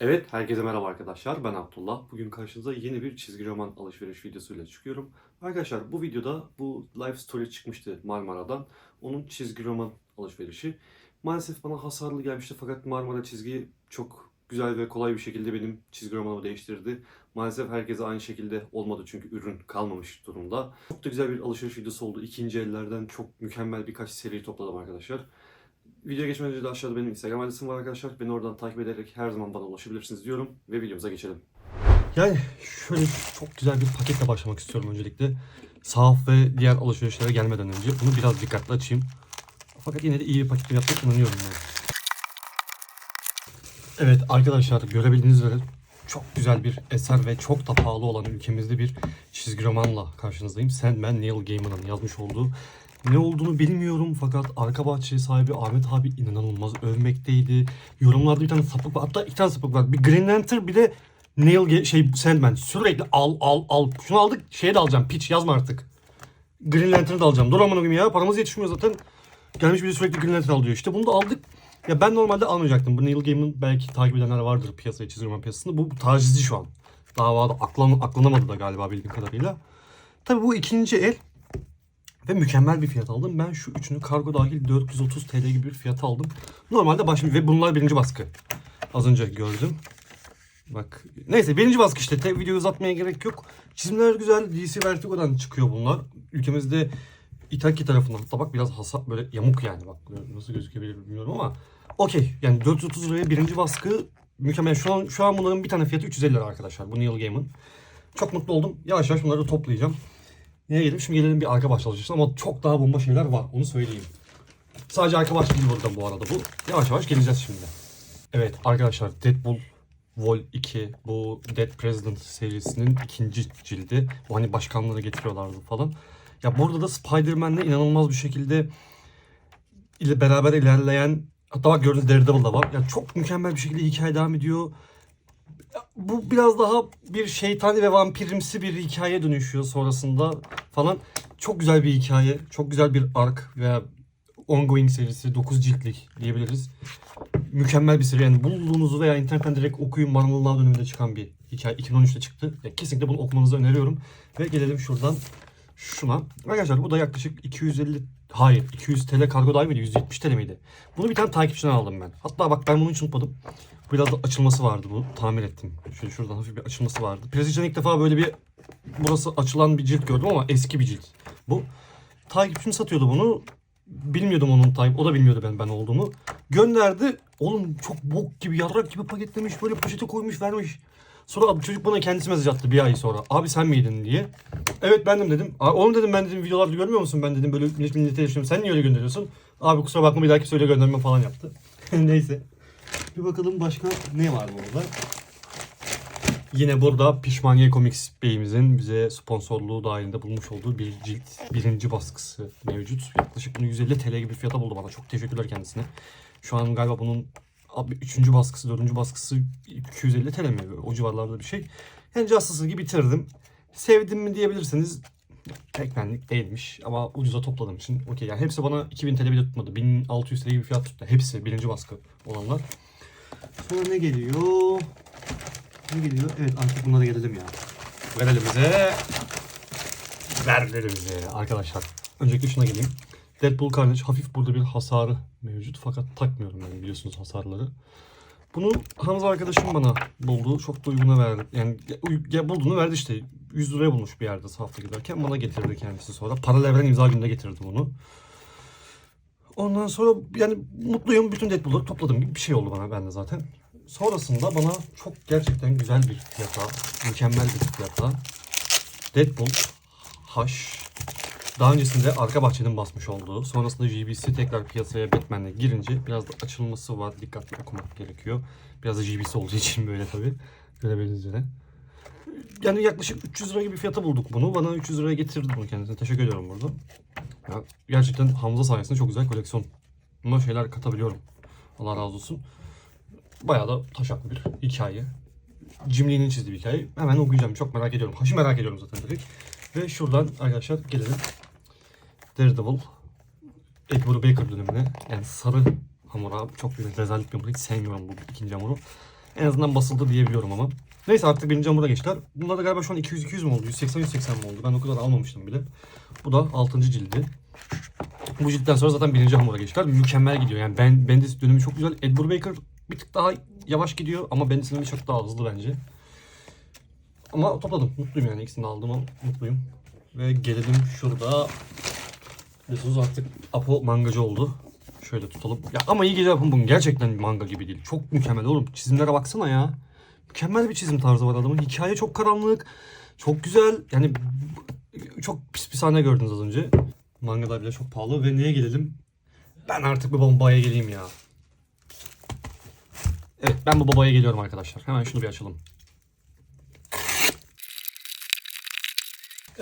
Evet, herkese merhaba arkadaşlar. Ben Abdullah. Bugün karşınıza yeni bir çizgi roman alışveriş videosuyla çıkıyorum. Arkadaşlar bu videoda bu Life Story çıkmıştı Marmara'dan. Onun çizgi roman alışverişi. Maalesef bana hasarlı gelmişti fakat Marmara çizgi çok güzel ve kolay bir şekilde benim çizgi romanımı değiştirdi. Maalesef herkese aynı şekilde olmadı çünkü ürün kalmamış durumda. Çok da güzel bir alışveriş videosu oldu. İkinci ellerden çok mükemmel birkaç seri topladım arkadaşlar. Videoya geçmeden önce de aşağıda benim Instagram adresim var arkadaşlar. Beni oradan takip ederek her zaman bana ulaşabilirsiniz diyorum ve videomuza geçelim. Yani şöyle çok güzel bir paketle başlamak istiyorum öncelikle. Sahaf ve diğer alışverişlere gelmeden önce bunu biraz dikkatli açayım. Fakat yine de iyi bir paketle yapmak inanıyorum yani. Evet arkadaşlar görebildiğiniz üzere çok güzel bir eser ve çok da pahalı olan ülkemizde bir çizgi romanla karşınızdayım. Sandman Neil Gaiman'ın yazmış olduğu ne olduğunu bilmiyorum fakat arka bahçe sahibi Ahmet abi inanılmaz övmekteydi. Yorumlarda bir tane sapık var. Hatta iki tane sapık var. Bir Green Lantern bir de Neil şey Sandman. Sürekli al al al. Şunu aldık şeye de alacağım. Pitch yazma artık. Green Lantern'ı da alacağım. Dur aman koyayım ya. Paramız yetişmiyor zaten. Gelmiş bir de sürekli Green Lantern al diyor. İşte bunu da aldık. Ya ben normalde almayacaktım. Bu Neil Gaiman belki takip edenler vardır piyasayı, çizgi roman piyasasında. Bu, bu tacizci şu an. Davada aklan, aklanamadı da galiba bildiğim kadarıyla. Tabii bu ikinci el ve mükemmel bir fiyat aldım. Ben şu üçünü kargo dahil 430 TL gibi bir fiyat aldım. Normalde başım ve bunlar birinci baskı. Az önce gördüm. Bak neyse birinci baskı işte. Tek videoyu uzatmaya gerek yok. Çizimler güzel. DC Vertigo'dan çıkıyor bunlar. Ülkemizde İtaki tarafından hatta bak biraz hasat böyle yamuk yani bak nasıl gözükebilir bilmiyorum ama okey yani 430 liraya birinci baskı mükemmel. Şu an şu an bunların bir tane fiyatı 350 lira arkadaşlar. Bu Neil Gaiman. Çok mutlu oldum. Yavaş yavaş bunları toplayacağım. Neye gelelim? Şimdi gelelim bir arka bahçe alışverişine ama çok daha bomba şeyler var. Onu söyleyeyim. Sadece arka bahçe değil burada bu arada bu. Yavaş yavaş geleceğiz şimdi. Evet arkadaşlar Deadpool Vol 2 bu Dead President serisinin ikinci cildi. Bu hani başkanları getiriyorlardı falan. Ya burada da Spider-Man'le inanılmaz bir şekilde ile beraber ilerleyen hatta bak gördüğünüz Daredevil da var. Ya çok mükemmel bir şekilde hikaye devam ediyor. Bu biraz daha bir şeytani ve vampirimsi bir hikaye dönüşüyor sonrasında falan. Çok güzel bir hikaye. Çok güzel bir ark veya ongoing serisi 9 ciltlik diyebiliriz. Mükemmel bir seri. Yani bulduğunuzu veya internetten direkt okuyun. Now döneminde çıkan bir hikaye. 2013'te çıktı. Ya kesinlikle bunu okumanızı öneriyorum. Ve gelelim şuradan şuna. Arkadaşlar bu da yaklaşık 250 hayır 200 TL kargo dahil miydi? 170 TL miydi? Bunu bir tane takipçiden aldım ben. Hatta bak ben bunu hiç unutmadım. Biraz da açılması vardı bu. Tamir ettim. Şöyle şuradan hafif bir açılması vardı. PlayStation ilk defa böyle bir burası açılan bir cilt gördüm ama eski bir cilt. Bu. Takipçim satıyordu bunu. Bilmiyordum onun takip. O da bilmiyordu ben ben olduğumu. Gönderdi. Oğlum çok bok gibi yarrak gibi paketlemiş. Böyle poşete koymuş vermiş. Sonra çocuk bana kendisi mesaj attı bir ay sonra. Abi sen miydin diye. Evet bendim dedim. "Aa, Oğlum dedim ben dedim videolarda görmüyor musun ben dedim böyle millet millete yaşıyorum. Sen niye öyle gönderiyorsun? Abi kusura bakma bir dahaki söyle gönderme falan yaptı. Neyse. Bir bakalım başka ne var burada. Yine burada Pişmaniye Comics Bey'imizin bize sponsorluğu dahilinde bulmuş olduğu bir cilt birinci baskısı mevcut. Yaklaşık bunu 150 TL gibi fiyata buldu bana. Çok teşekkürler kendisine. Şu an galiba bunun abi üçüncü baskısı, dördüncü baskısı 250 TL mi? O civarlarda bir şey. Yani Justice'ı gibi bitirdim. Sevdim mi diyebilirsiniz. Pek benlik değilmiş ama ucuza topladığım için okey. Yani hepsi bana 2000 TL bile tutmadı. 1600 TL gibi fiyat tuttu. Hepsi birinci baskı olanlar. Sonra ne geliyor? Ne geliyor? Evet artık bunlara gelelim ya. Ver elimize. Ver elimize arkadaşlar. Öncelikle şuna geleyim. Deadpool Carnage hafif burada bir hasarı mevcut fakat takmıyorum ben biliyorsunuz hasarları. Bunu Hamza arkadaşım bana buldu. Çok da uyguna verdi. Yani ya, bulduğunu verdi işte. 100 liraya bulmuş bir yerde sahafta giderken bana getirdi kendisi sonra. Paralel evren imza gününde getirdi bunu. Ondan sonra yani mutluyum. Bütün Deadpool'ları topladım gibi bir şey oldu bana ben de zaten. Sonrasında bana çok gerçekten güzel bir fiyata, mükemmel bir fiyata Deadpool H daha öncesinde arka bahçenin basmış olduğu, sonrasında GBC tekrar piyasaya Batman'le girince biraz da açılması var. Dikkatli okumak gerekiyor. Biraz da GBC olduğu için böyle tabii. Görebildiğiniz üzere. Yani yaklaşık 300 lira gibi fiyata bulduk bunu. Bana 300 liraya getirdi bunu kendisine. Teşekkür ediyorum burada. Ya, gerçekten Hamza sayesinde çok güzel koleksiyon. Buna şeyler katabiliyorum. Allah razı olsun. Bayağı da taşaklı bir hikaye. Jim Lee'nin çizdiği bir hikaye. Hemen okuyacağım. Çok merak ediyorum. Haşı merak ediyorum zaten direkt. Ve şuradan arkadaşlar gelelim. Daredevil. Edward Baker dönemine. Yani sarı hamura çok bir rezalet bir hamur. Hiç sevmiyorum bu ikinci hamuru. En azından basıldı diyebiliyorum ama. Neyse artık birinci hamura geçtiler. Bunlar da galiba şu an 200-200 mü oldu? 180-180 mi oldu? Ben o kadar almamıştım bile. Bu da 6. cildi. Bu ciltten sonra zaten birinci hamura geçtiler. Mükemmel gidiyor. Yani ben Bendis dönemi çok güzel. Ed Brubaker bir tık daha yavaş gidiyor ama Bendis'in dönemi çok daha hızlı bence. Ama topladım. Mutluyum yani. İkisini aldım mutluyum. Ve gelelim şurada. Biliyorsunuz artık Apo mangacı oldu. Şöyle tutalım. Ya ama iyi gece yapın bugün. Gerçekten manga gibi değil. Çok mükemmel oğlum. Çizimlere baksana ya. Mükemmel bir çizim tarzı var adamın. Hikaye çok karanlık. Çok güzel. Yani çok pis bir sahne gördünüz az önce. Mangalar bile çok pahalı ve neye gelelim? Ben artık bir bombaya geleyim ya. Evet ben bu babaya geliyorum arkadaşlar. Hemen şunu bir açalım.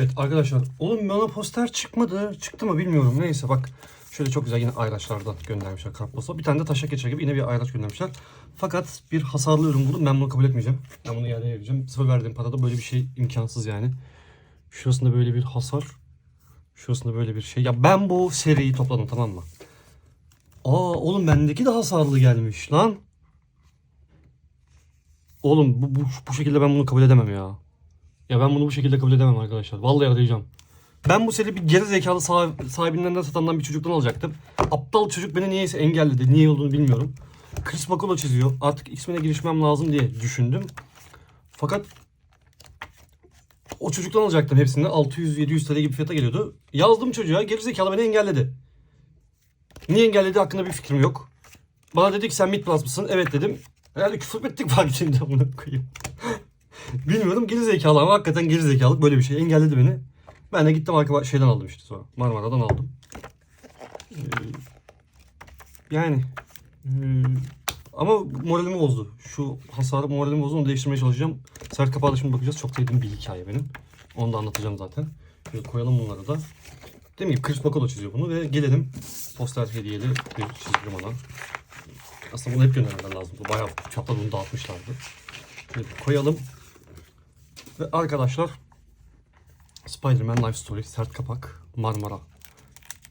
Evet arkadaşlar. Oğlum bana poster çıkmadı. Çıktı mı bilmiyorum. Neyse bak. Şöyle çok güzel yine ayraçlardan göndermişler kartposta. Bir tane de taşak geçer gibi yine bir ayraç göndermişler. Fakat bir hasarlı ürün buldum. Ben bunu kabul etmeyeceğim. Ben bunu iade edeceğim. Sıfır verdiğim parada böyle bir şey imkansız yani. Şurasında böyle bir hasar. Şurasında böyle bir şey. Ya ben bu seriyi topladım tamam mı? Aa oğlum bendeki de hasarlı gelmiş lan. Oğlum bu, bu, bu şekilde ben bunu kabul edemem ya. Ya ben bunu bu şekilde kabul edemem arkadaşlar. Vallahi arayacağım. Ben bu seri bir geri zekalı sahib- sahibinden satandan bir çocuktan alacaktım. Aptal çocuk beni niyeyse engelledi. Niye olduğunu bilmiyorum. Chris Bacolo çiziyor. Artık X-Men'e girişmem lazım diye düşündüm. Fakat o çocuktan alacaktım hepsini. 600-700 TL gibi fiyata geliyordu. Yazdım çocuğa geri zekalı beni engelledi. Niye engelledi hakkında bir fikrim yok. Bana dedi ki sen Mid Plus mısın? Evet dedim. Herhalde küfür ettik var içinde bunu koyayım. Bilmiyorum geri zekalı ama hakikaten geri zekalı böyle bir şey engelledi beni. Ben de gittim arka şeyden aldım işte sonra. Marmara'dan aldım. Ee, yani ee, ama moralimi bozdu. Şu hasarı moralimi bozdu onu değiştirmeye çalışacağım. Sert kapağı şimdi bakacağız. Çok sevdiğim bir hikaye benim. Onu da anlatacağım zaten. Şöyle koyalım bunları da. Dediğim gibi Chris Bacolo çiziyor bunu ve gelelim poster hediyeli bir çizgi romana. Aslında bunu hep göndermeler lazım. Bu bayağı çapta bunu dağıtmışlardı. Şöyle koyalım. Ve arkadaşlar Spider-Man Life Story sert kapak Marmara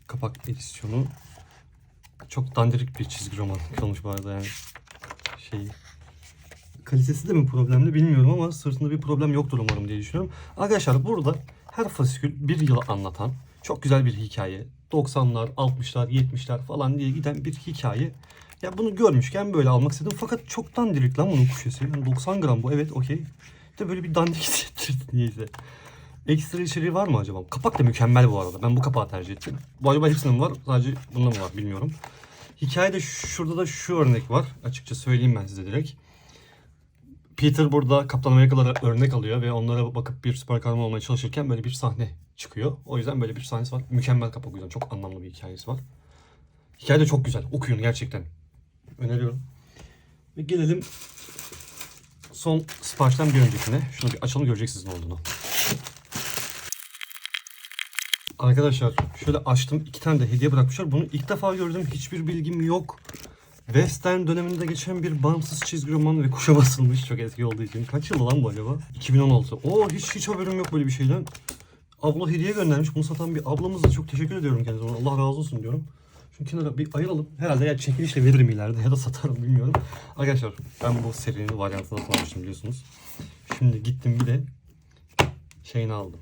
kapak edisyonu çok dandirik bir çizgi roman kalmış bu arada yani şey kalitesi de mi problemli bilmiyorum ama sırtında bir problem yoktur umarım diye düşünüyorum. Arkadaşlar burada her fasikül bir yılı anlatan çok güzel bir hikaye. 90'lar, 60'lar, 70'ler falan diye giden bir hikaye. Ya bunu görmüşken böyle almak istedim fakat çok dandirik lan bunun kuşesi. Yani 90 gram bu evet okey. De böyle bir dandik hissettirdi niyeyse. Ekstra içeriği var mı acaba? Kapak da mükemmel bu arada. Ben bu kapağı tercih ettim. Bu acaba hepsinin mi var? Sadece bunda mı var bilmiyorum. Hikayede şurada da şu örnek var. Açıkça söyleyeyim ben size direkt. Peter burada Kaptan Amerikalara örnek alıyor ve onlara bakıp bir süper kahraman olmaya çalışırken böyle bir sahne çıkıyor. O yüzden böyle bir sahnesi var. Mükemmel kapak o yüzden. Çok anlamlı bir hikayesi var. Hikaye de çok güzel. Okuyun gerçekten. Öneriyorum. Ve gelelim son siparişten bir öncekine. Şunu bir açalım göreceksiniz ne olduğunu. Arkadaşlar şöyle açtım. iki tane de hediye bırakmışlar. Bunu ilk defa gördüm. Hiçbir bilgim yok. Western döneminde geçen bir bağımsız çizgi roman ve kuşa basılmış çok eski olduğu için. Kaç yıl lan bu acaba? 2016. Oo hiç hiç haberim yok böyle bir şeyden. Abla hediye göndermiş. Bunu satan bir ablamız da çok teşekkür ediyorum kendisine. Allah razı olsun diyorum. Şu kenara bir ayıralım. Herhalde ya çekilişle veririm ileride ya da satarım bilmiyorum. Arkadaşlar ben bu serinin varyantını almıştım biliyorsunuz. Şimdi gittim bir de şeyini aldım.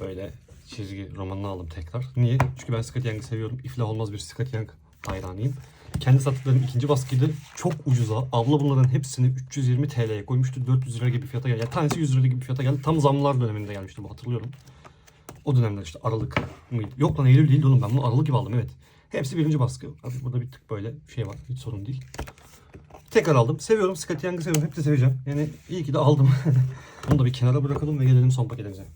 Böyle çizgi romanını aldım tekrar. Niye? Çünkü ben Scott Young'ı seviyorum. İflah olmaz bir Scott Young hayranıyım. Kendi sattıklarım ikinci baskıydı. Çok ucuza. Abla bunların hepsini 320 TL'ye koymuştu. 400 lira gibi bir fiyata geldi. Yani tanesi 100 lira gibi bir fiyata geldi. Tam zamlar döneminde gelmişti bu hatırlıyorum. O dönemler işte Aralık mıydı? Yok lan Eylül değil oğlum ben bunu Aralık gibi aldım evet. Hepsi birinci baskı. Abi burada bir tık böyle şey var. Hiç sorun değil. Tekrar aldım. Seviyorum. Scott Young'ı seviyorum. Hep de seveceğim. Yani iyi ki de aldım. Bunu da bir kenara bırakalım ve gelelim son paketimize.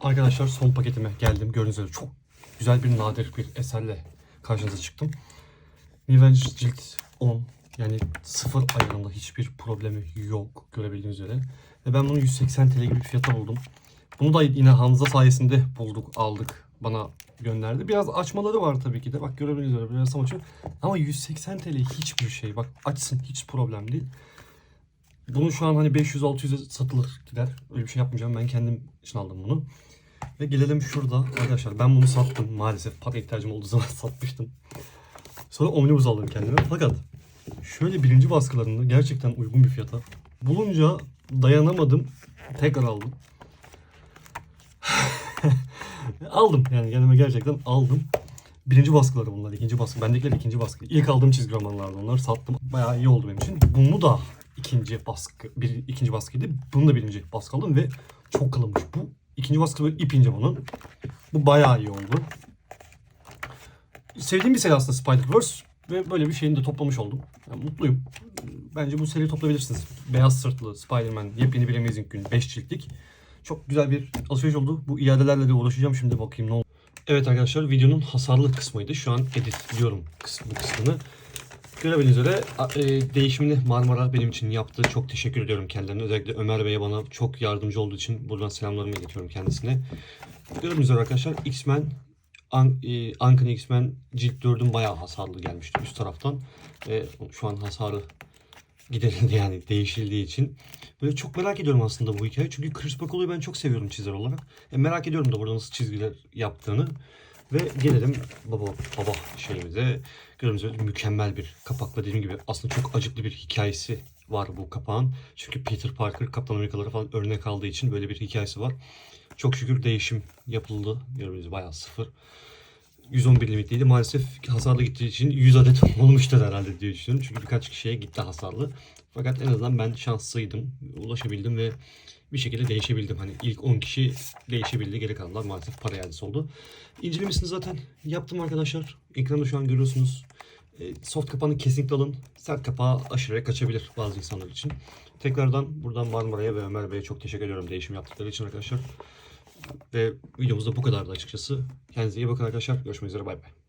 Arkadaşlar son paketime geldim. Gördüğünüz üzere çok güzel bir nadir bir eserle karşınıza çıktım. Revenge cilt 10. Yani sıfır ayarında hiçbir problemi yok görebildiğiniz üzere. Ve ben bunu 180 TL gibi bir fiyata buldum. Bunu da yine Hamza sayesinde bulduk, aldık. Bana gönderdi. Biraz açmaları var tabii ki de. Bak görebildiğiniz üzere biraz açıyor. Ama 180 TL hiçbir şey. Bak açsın hiç problem değil. Bunu şu an hani 500-600'e satılır gider. Öyle bir şey yapmayacağım. Ben kendim için aldım bunu. Ve gelelim şurada. Arkadaşlar ben bunu sattım maalesef. Para ihtiyacım olduğu zaman satmıştım. Sonra omnibus aldım kendime. Fakat şöyle birinci baskılarında gerçekten uygun bir fiyata bulunca dayanamadım. Tekrar aldım. Aldım yani kendime gerçekten aldım. Birinci baskıları bunlar. ikinci baskı. Bendekiler ikinci baskı. İlk aldığım çizgi romanlardı onlar. Sattım. Bayağı iyi oldu benim için. Bunu da ikinci baskı. Bir, ikinci baskıydı. Bunu da birinci baskı aldım ve çok kalınmış. Bu ikinci baskı böyle ip bunun. Bu bayağı iyi oldu. Sevdiğim bir seri aslında Spider-Verse. Ve böyle bir şeyini de toplamış oldum. Yani mutluyum. Bence bu seriyi toplayabilirsiniz. Beyaz sırtlı Spider-Man yepyeni bir Amazing Gün 5 ciltlik. Çok güzel bir alışveriş oldu. Bu iadelerle de uğraşacağım şimdi bakayım ne oldu. Evet arkadaşlar videonun hasarlı kısmıydı. Şu an editliyorum bu kısmını. Görebildiğiniz üzere e, değişimini Marmara benim için yaptı. Çok teşekkür ediyorum kendilerine. Özellikle Ömer Bey'e bana çok yardımcı olduğu için buradan selamlarımı iletiyorum kendisine. Gördüğünüz üzere arkadaşlar X-Men An e, X-Men cilt 4'ün bayağı hasarlı gelmişti üst taraftan. Ve şu an hasarı giderildi yani değişildiği için. Böyle çok merak ediyorum aslında bu hikayeyi. Çünkü Chris Bacolo'yu ben çok seviyorum çizer olarak. E, merak ediyorum da burada nasıl çizgiler yaptığını. Ve gelelim baba baba şeyimize. Gördüğünüz üzere mükemmel bir kapakla dediğim gibi aslında çok acıklı bir hikayesi var bu kapağın. Çünkü Peter Parker Kaptan Amerikaları falan örnek aldığı için böyle bir hikayesi var. Çok şükür değişim yapıldı. Gördüğünüz gibi bayağı sıfır. 111 limitliydi. Maalesef hasarlı gittiği için 100 adet olmuştur herhalde diye düşünüyorum. Çünkü birkaç kişiye gitti hasarlı. Fakat en azından ben şanslıydım. Ulaşabildim ve bir şekilde değişebildim. Hani ilk 10 kişi değişebildi. Geri kalanlar maalesef para iadesi oldu. İncelemesini zaten yaptım arkadaşlar. Ekranda şu an görüyorsunuz. E, soft kapağını kesinlikle alın. Sert kapağı aşırıya kaçabilir bazı insanlar için. Tekrardan buradan Marmara'ya ve Ömer Bey'e çok teşekkür ediyorum değişim yaptıkları için arkadaşlar. Ve videomuz da bu kadardı açıkçası. Kendinize iyi bakın arkadaşlar. Görüşmek üzere bay bay.